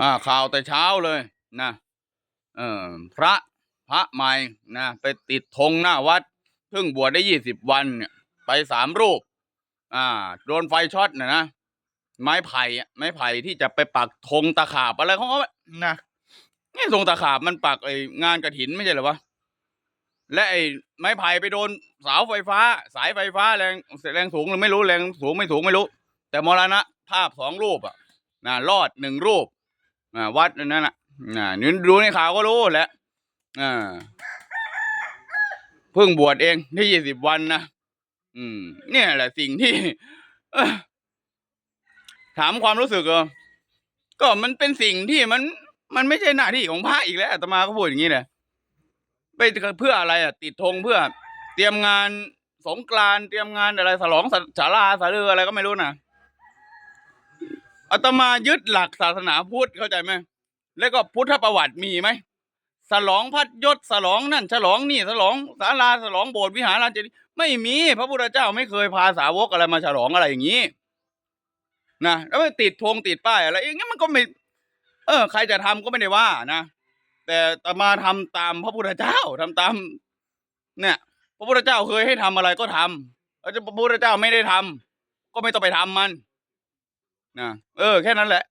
อ่าข่าวแต่เช้าเลยนะเออพระพระใหม่นะไปติดธงหน้าวัดเพิ่งบวชได้ยี่สิบวันเนี่ยไปสามรูป อ่า โดนไฟช็อตนะนะไม้ไผ่ไม้ไผ่ที่จะไปปักธงตะขาบอะไรของเขานะนี่ธงตะขาบมันปักไองานกระถินไม่ใช่หรอวะและไอ้ไม้ไผ่ไปโดนเสาไฟฟ้า สายไฟฟ้าแรงแรงสูงหรือไม่รู้แรงสูงไม่สูงไม่รู้ แต่มรณะภาพสองรูปอะนะรอดหนึ่งรูป วัดนั่นน่ะอ่านี่ดูในข่าวก็รู้แหละอ่าเพิ่งบวชเองได้ยี่สิบวันนะอืม เนี่ยแหละสิ่งที่ถามความรู้สึกเหรอก็มันเป็นสิ่งที่มัน มันไม่ใช่หน้าที่ของพระอีกแล้วอาตมาก็พูดอย่างนี้เลยไปเพื่ออะไรอะ ติดธงเพื่อ เตรียมงานสงกรานเตรียมงานอะไรฉลองศาลาสาเรืออะไรก็ไม่รู้นะ อาตมายึดหลักศาสนาพุทธเข้าใจไหมแล้วก็พุทธประวัติมีไหมฉลองพัดยศฉลองนั่นฉลองนี่ฉลองศาลาฉลองโบสถ์วิหารลานเจดีย์ไม่มี พระพุทธเจ้าไม่เคยพาสาวกอะไรมาฉลองอะไรอย่างนี้นะแล้วไม่ติดธงติดป้ายอะไรอย่างเงี้ยมันก็ไม่ เออ ใครจะทำก็ไม่ได้ว่านะแต่อตมาทำตามพระพุทธเจ้าทำตาม เนี่ย พระพุทธเจ้าเคยให้ทำอะไรก็ทำแล้วพระพุทธเจ้าไม่ได้ทำก็ไม่ต้องไปทำมัน นะเออแค่นั้นแหละ